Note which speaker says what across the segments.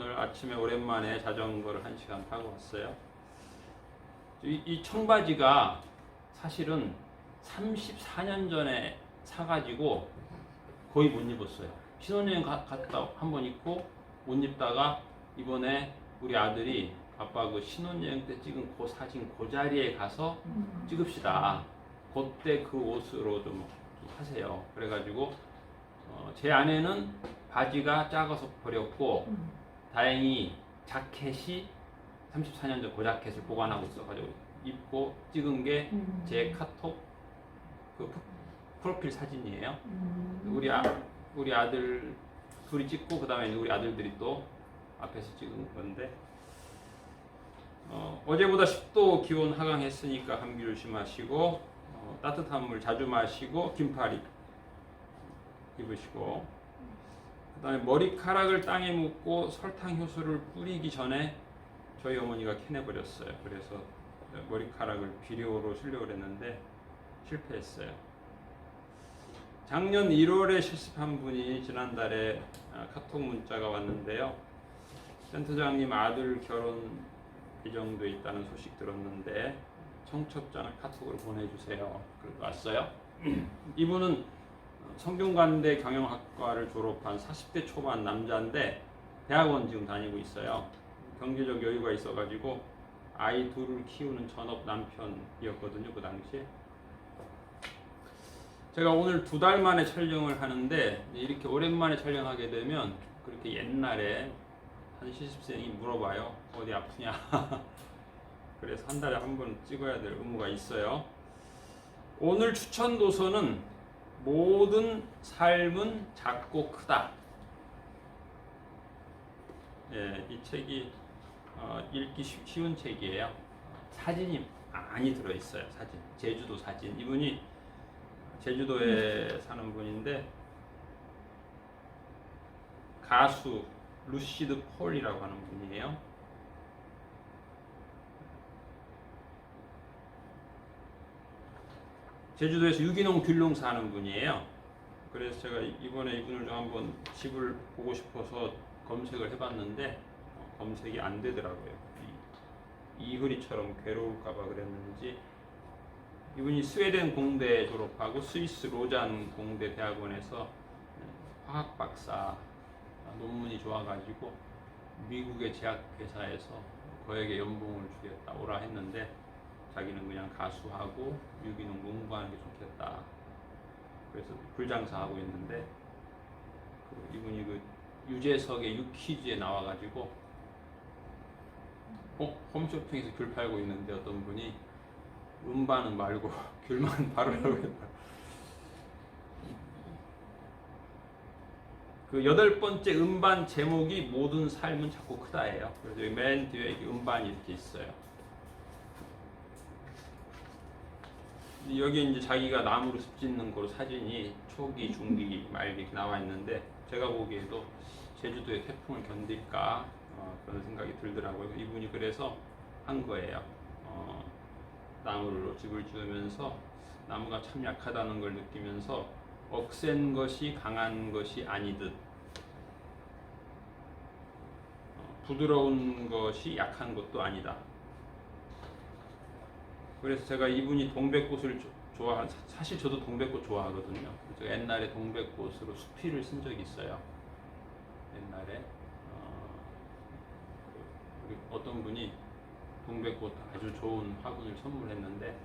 Speaker 1: 오늘 아침에 오랜만에 자전거를 한 시간 타고 왔어요. 이, 이 청바지가 사실은 34년 전에 사가지고 거의 못 입었어요. 신혼여행 가- 갔다 한 번 입고 못 입다가 이번에 우리 아들이 아빠 그 신혼여행 때 찍은 그 사진 그 자리에 가서 찍읍시다. 그때 그 옷으로 좀 하세요. 그래가지고 어, 제 아내는 바지가 작아서 버렸고 다행히 자켓이 34년 전 그 자켓을 보관하고 있어가지고 입고 찍은 게제 카톡 그 프- 프로필 사진이에요. 우리 아 우리 아들 둘이 찍고 그 다음에 우리 아들들이 또 앞에서 찍은 건데 어, 어제보다 10도 기온 하강했으니까 감기 조심하시고 어, 따뜻한 물 자주 마시고 긴팔 입, 입으시고 그다음에 머리카락을 땅에 묻고 설탕 효소를 뿌리기 전에 저희 어머니가 캐내버렸어요. 그래서 머리카락을 비료로 쓰려고 그랬는데 실패했어요. 작년 1월에 실습한 분이 지난달에 아, 카톡 문자가 왔는데요. 센터장님 아들 결혼 예정돼 있다는 소식 들었는데 청첩장을 카톡으로 보내주세요. 그리고 왔어요. 이분은 성균관대 경영학과를 졸업한 40대 초반 남자인데 대학원 지금 다니고 있어요. 경제적 여유가 있어가지고 아이 둘을 키우는 전업 남편이었거든요 그 당시에. 제가 오늘 두 달 만에 촬영을 하는데 이렇게 오랜만에 촬영하게 되면 그렇게 옛날에 한 시집생이 물어봐요 어디 아프냐 그래서 한 달에 한 번 찍어야 될 의무가 있어요 오늘 추천 도서는 모든 삶은 작고 크다. 예, 이 책이 어, 읽기 쉬- 쉬운 책이에요. 사진이 많이 들어 있어요 사진. 제주도 사진. 이분이 제주도에 사는 분인데 가수 루시드 폴이라고 하는 분이에요. 제주도에서 유기농 귤농사 하는 분이에요. 그래서 제가 이번에 이분을 좀 한번 집을 보고 싶어서 검색을 해봤는데 어, 검색이 안 되더라고요. 이, 이효리처럼 괴로울까봐 그랬는지 이분이 스웨덴 공대 졸업하고 스위스 로잔 공대 대학원에서 화학 박사 논문이 좋아가지고 미국의 제약회사에서 거액의 연봉을 주겠다 오라 했는데 자기는 그냥 가수하고 유기농 농부하는 게 좋겠다. 그래서 불장사하고 있는데 그 이분이 그 유재석의 유퀴즈에 나와가지고 어, 홈쇼핑에서 귤 팔고 있는데 어떤 분이 음반은 말고 귤만 바르라고 했다. 그 여덟 번째 음반 제목이 모든 삶은 자꾸 크다예요. 그래서 맨 뒤에 음반이 이렇게 있어요. 여기 이제 자기가 나무로 습 짓는 거로 사진이 초기, 중기, 말기 나와 있는데 제가 보기에도 제주도의 태풍을 견딜까 어, 그런 생각이 들더라고요. 이분이 그래서 한 거예요. 어, 나무로 집을 지으면서 나무가 참 약하다는 걸 느끼면서 억센 것이 강한 것이 아니듯 어, 부드러운 것이 약한 것도 아니다. 그래서 제가 이분이 동백꽃을 좋아 사실 저도 동백꽃 좋아하거든요. 제가 옛날에 동백꽃으로 수필을 쓴 적이 있어요. 옛날에 어, 우리 어떤 분이 동백꽃 아주 좋은 화분을 선물했는데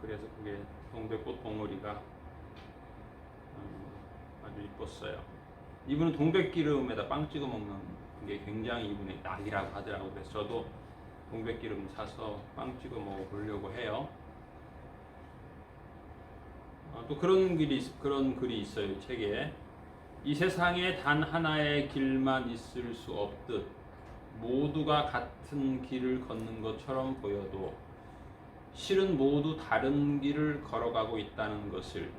Speaker 1: 그래서 그게 동백꽃 봉오리가 음, 아주 이뻤어요. 이분은 동백기름에다 빵 찍어 먹는 게 굉장히 이분의 낙이라고 하더라고요. 그래서 저도 동백기름 사서 빵 찍어 먹어보려고 해요. 아, 또 그런 있- 그런 글이 있어요 이 책에 이 세상에 단 하나의 길만 있을 수 없듯 모두가 같은 길을 걷는 것처럼 보여도 실은 모두 다른 길을 걸어가고 있다는 것을.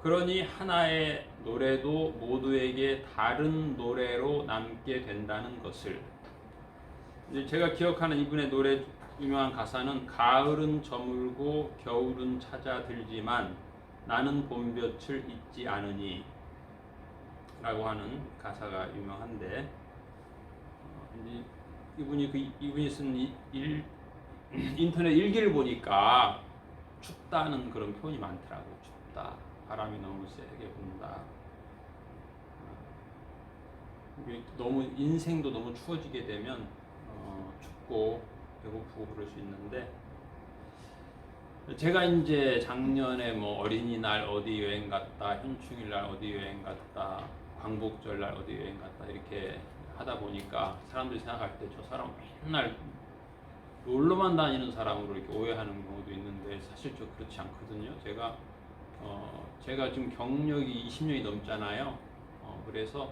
Speaker 1: 그러니 하나의 노래도 모두에게 다른 노래로 남게 된다는 것을. 이 제 제가 기억하는 이분의 노래 유명한 가사는 가을은 저물고 겨울은 찾아들지만 나는 봄 볕을 잊지 않으니 라고 하는 가사가 유명한데 어, 이분이 그 이분이 쓴 이- 일, 인터넷 일기를 보니까 춥다는 그런 표현이 많더라고. 춥다. 바람이 너무 세게 분다. 어, 너무 인생도 너무 추워지게 되면 어, 춥고 배고프고 그럴 수 있는데 제가 이제 작년에 뭐 어린이날 어디 여행 갔다, 현충일날 어디 여행 갔다, 광복절날 어디 여행 갔다 이렇게 하다 보니까 사람들이 생각할 때 저 사람 맨날 놀러만 다니는 사람으로 이렇게 오해하는 경우도 있는데 사실 저 그렇지 않거든요. 제가 어 제가 지금 경력이 20년이 넘잖아요. 어 그래서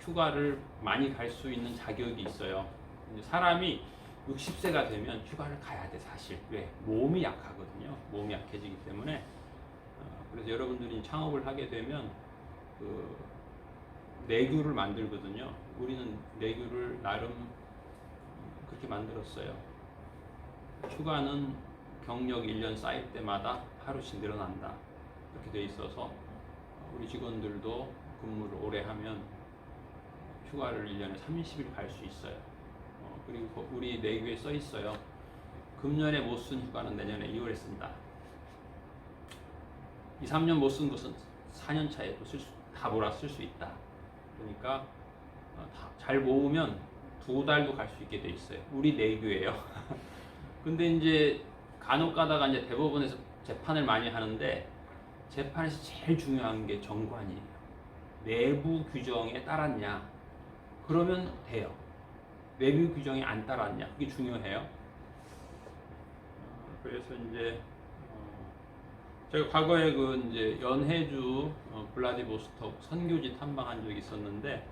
Speaker 1: 휴가를 많이 갈 수 있는 자격이 있어요. 사람이 60세가 되면 휴가를 가야 돼 사실. 왜? 몸이 약하거든요. 몸이 약해지기 때문에. 어, 그래서 여러분들이 창업을 하게 되면 그 내규를 만들거든요. 우리는 내규를 나름 그렇게 만들었어요. 휴가는 경력 1년 쌓일 때마다 하루씩 늘어난다. 이렇게 돼 있어서 우리 직원들도 근무를 오래 하면 휴가를 1년에 30일 갈 수 있어요. 어, 그리고 거- 우리 내규에 써 있어요. 금년에 못 쓴 휴가는 내년에 2월에 쓴다. 2, 3년 못 쓴 것은 4년 차에 또쓸다 몰아 쓸 수 있다. 그러니까 어, 다- 잘 모으면 두 달도 갈 수 있게 돼 있어요. 우리 내규예요. 근데 이제 간혹 가다가 이제 대법원에서 재판을 많이 하는데 재판에서 제일 중요한 게 정관이에요. 내부 규정에 따랐냐? 그러면 돼요. 내부 규정이 안 따랐냐 그게 중요해요. 어, 그래서 이제 어, 제가 과거에 그 이제 연해주 어, 블라디보스톡 선교지 탐방한 적이 있었는데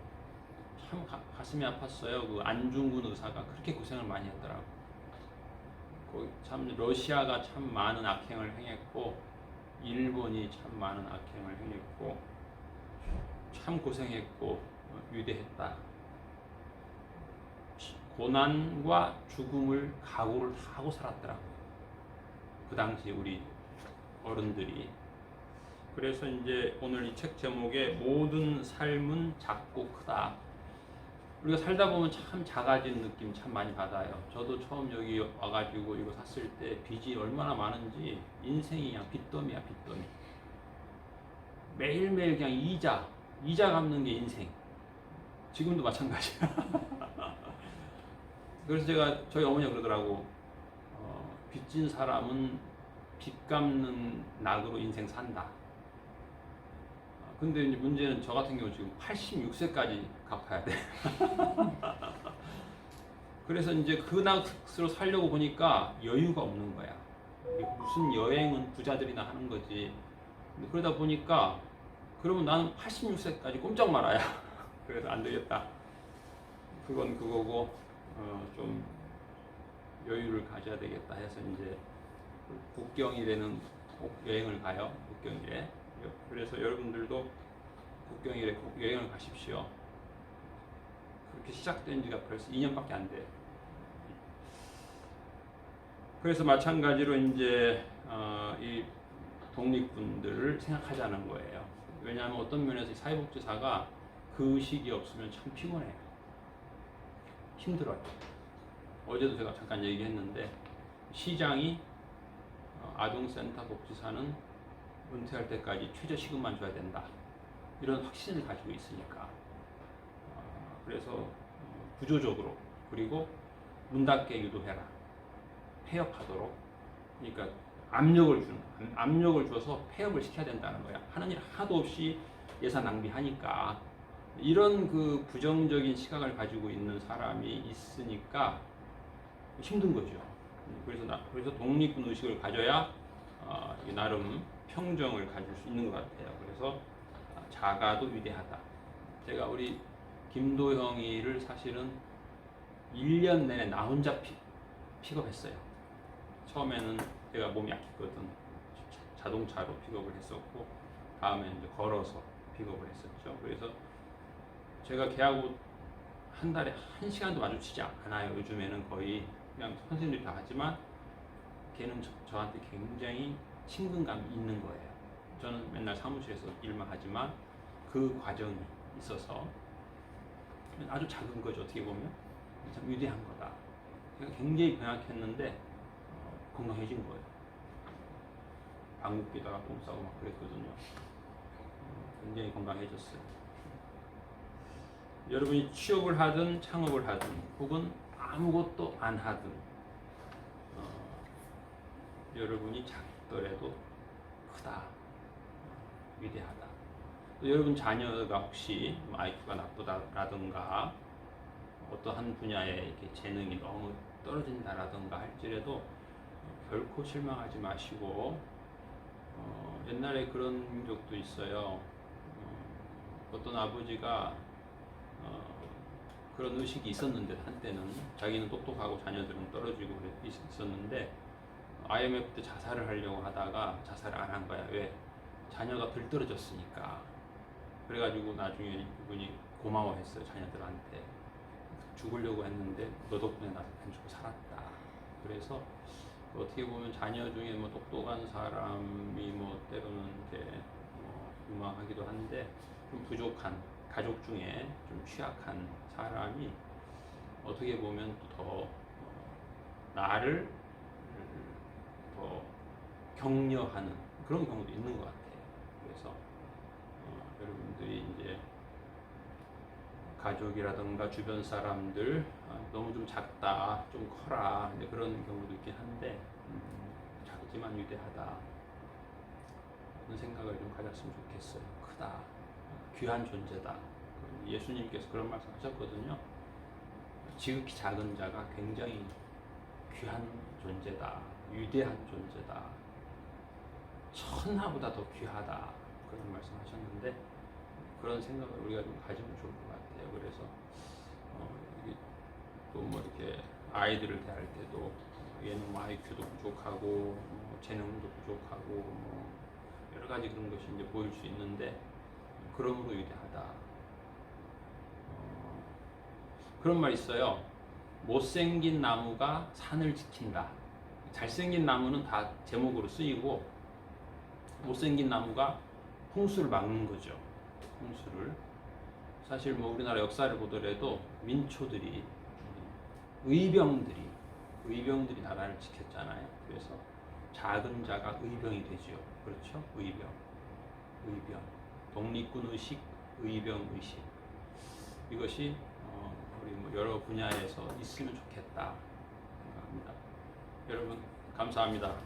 Speaker 1: 참 가, 가슴이 아팠어요. 그 안중근 의사가 그렇게 고생을 많이 했더라고. 참 러시아가 참 많은 악행을 행했고 일본이 참 많은 악행을 행했고 참 고생했고 어, 위대했다. 고난과 죽음을 각오를 다 하고 살았더라고요. 그 당시 우리 어른들이. 그래서 이제 오늘 이 책 제목에 모든 삶은 작고 크다. 우리가 살다 보면 참 작아진 느낌 참 많이 받아요. 저도 처음 여기 와가지고 이거 샀을 때 빚이 얼마나 많은지 인생이 그냥 빚더미야 빚더미. 매일매일 그냥 이자, 이자 갚는 게 인생. 지금도 마찬가지야. 그래서 제가 저희 어머니가 그러더라고 어, 빚진 사람은 빚 갚는 낙으로 인생 산다. 어, 근데 이제 문제는 저 같은 경우 지금 86세까지 갚아야 돼. 그래서 이제 그 낫으로 살려고 보니까 여유가 없는 거야. 무슨 여행은 부자들이나 하는 거지. 그러다 보니까 그러면 나는 86세까지 꼼짝 말아야. 그래서 안 되겠다. 그건 그거고 어, 좀 여유를 가져야 되겠다 해서 이제 국경일에는 꼭 여행을 가요. 국경일에. 그래서 여러분들도 국경일에 꼭 여행을 가십시오. 그렇게 시작된 지가 벌써 2년밖에 안 돼. 그래서 마찬가지로 이제 어, 이 독립군들을 생각하자는 거예요. 왜냐하면 어떤 면에서 이 사회복지사가 그 의식이 없으면 참 피곤해요. 힘들어요. 어제도 제가 잠깐 얘기했는데 시장이 어, 아동센터 복지사는 은퇴할 때까지 최저 시급만 줘야 된다. 이런 확신을 가지고 있으니까. 어, 그래서 어, 구조적으로 그리고 문 닫게 유도해라. 폐업하도록. 그러니까 압력을 주는. 압력을 줘서 폐업을 시켜야 된다는 거야. 하는 일 하나도 없이 예산 낭비하니까 이런 그 부정적인 시각을 가지고 있는 사람이 있으니까 힘든 거죠. 그래서 나 그래서 독립군 의식을 가져야 어, 나름 평정을 가질 수 있는 것 같아요. 그래서 작아도 위대하다. 제가 우리 김도형이를 사실은 1년 내내 나 혼자 피, 픽업했어요. 처음에는 제가 몸이 약했거든. 자- 자동차로 픽업을 했었고 다음에 이제 걸어서 픽업을 했었죠. 그래서 제가 걔하고 한 달에 한 시간도 마주치지 않아요. 요즘에는 거의 그냥 선생님들이 다 하지만 걔는 저, 저한테 굉장히 친근감이 있는 거예요. 저는 맨날 사무실에서 일만 하지만 그 과정이 있어서 아주 작은 거죠 어떻게 보면 참 위대한 거다. 제가 굉장히 병약했는데 어, 건강해진 거예요. 방귀 뀌다가 똥 싸고 막 그랬거든요. 어, 굉장히 건강해졌어요. 여러분이 취업을 하든 창업을 하든 혹은 아무것도 안 하든 어, 여러분이 작더라도 크다, 어, 위대하다. 또 여러분 자녀가 혹시 뭐 IQ가 나쁘다라든가 어떠한 분야에 이렇게 재능이 너무 떨어진다라든가 할지라도 결코 실망하지 마시고 어, 옛날에 그런 적도 있어요. 어, 어떤 아버지가 어, 그런 의식이 있었는데 한때는 자기는 똑똑하고 자녀들은 떨어지고 있었는데 IMF 때 자살을 하려고 하다가 자살을 안 한 거야. 왜? 자녀가 덜 떨어졌으니까. 그래가지고 나중에 그분이 고마워했어요 자녀들한테. 죽으려고 했는데 너 덕분에 나 안 죽고 살았다. 그래서 어떻게 보면 자녀 중에 뭐 똑똑한 사람이 뭐 때로는 이제 뭐 유망하기도 한데 좀 부족한 가족 중에 좀 취약한 사람이 어떻게 보면 더 어, 나를 더 격려하는 그런 경우도 있는 것 같아요. 그래서 어, 여러분들이 이제 가족이라든가 주변 사람들 아, 너무 좀 작다, 좀 커라 이제 그런 경우도 있긴 한데 음, 작지만 위대하다 그런 생각을 좀 가졌으면 좋겠어요. 크다, 어, 귀한 존재다. 예수님께서 그런 말씀 하셨거든요. 지극히 작은 자가 굉장히 귀한 존재다, 위대한 존재다, 천하보다 더 귀하다 그런 말씀 하셨는데 그런 생각을 우리가 좀 가지면 좋을 것 같아요. 그래서 어, 또뭐 이렇게 아이들을 대할 때도 얘는 뭐 IQ도 부족하고 뭐 재능도 부족하고 뭐 여러 가지 그런 것이 이제 보일 수 있는데 그러므로 위대하다. 어, 그런 말 있어요. 못생긴 나무가 산을 지킨다. 잘생긴 나무는 다 제목으로 쓰이고 못생긴 나무가 홍수를 막는 거죠. 홍수를. 사실 뭐 우리나라 역사를 보더라도 민초들이 의병들이 의병들이 나라를 지켰잖아요. 그래서 작은 자가 의병이 되죠. 그렇죠? 의병. 의병. 독립군 의식, 의병 의식. 이것이 어, 우리 뭐 여러 분야에서 있으면 좋겠다 생각합니다. 여러분 감사합니다.